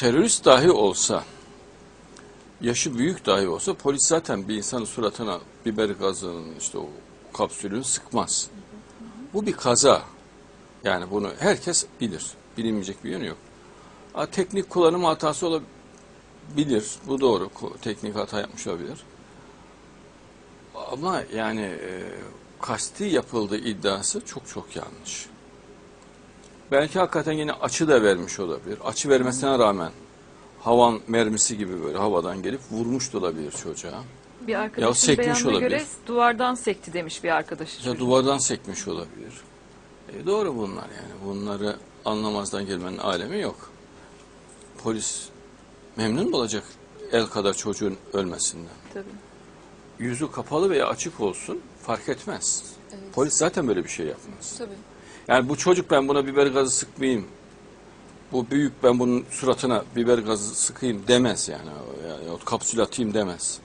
terörist dahi olsa, yaşı büyük dahi olsa polis zaten bir insanın suratına biber gazının işte o kapsülünü sıkmaz. Bu bir kaza. Yani bunu herkes bilir. Bilinmeyecek bir yönü yok. Ha, teknik kullanım hatası olabilir. Bu doğru. Teknik hata yapmış olabilir. Ama yani e, kasti yapıldığı iddiası çok çok yanlış. Belki hakikaten yine açı da vermiş olabilir. Açı vermesine rağmen havan mermisi gibi böyle havadan gelip vurmuş da olabilir çocuğa. Bir arkadaşın sekmiş beyanına olabilir. göre duvardan sekti demiş bir arkadaşı. Ya duvardan sekmiş olabilir. E, doğru bunlar yani. Bunları anlamazdan gelmenin alemi yok. Polis memnun mu olacak el kadar çocuğun ölmesinden? Tabii. Yüzü kapalı veya açık olsun fark etmez. Polis zaten böyle bir şey yapmaz. Tabii. Yani bu çocuk ben buna biber gazı sıkmayayım. Bu büyük ben bunun suratına biber gazı sıkayım demez yani. yani kapsül atayım demez.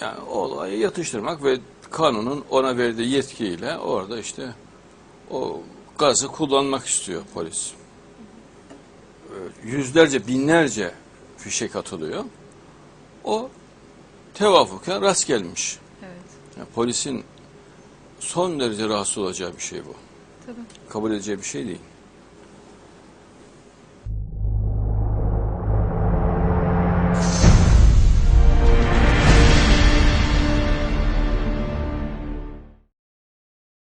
Yani olayı yatıştırmak ve kanunun ona verdiği yetkiyle orada işte o gazı kullanmak istiyor polis. Ee, Yüzlerce, binlerce fişek atılıyor. O tevafuken rast gelmiş. Evet. Yani polisin son derece rahatsız olacağı bir şey bu. Tabii. Kabul edeceği bir şey değil.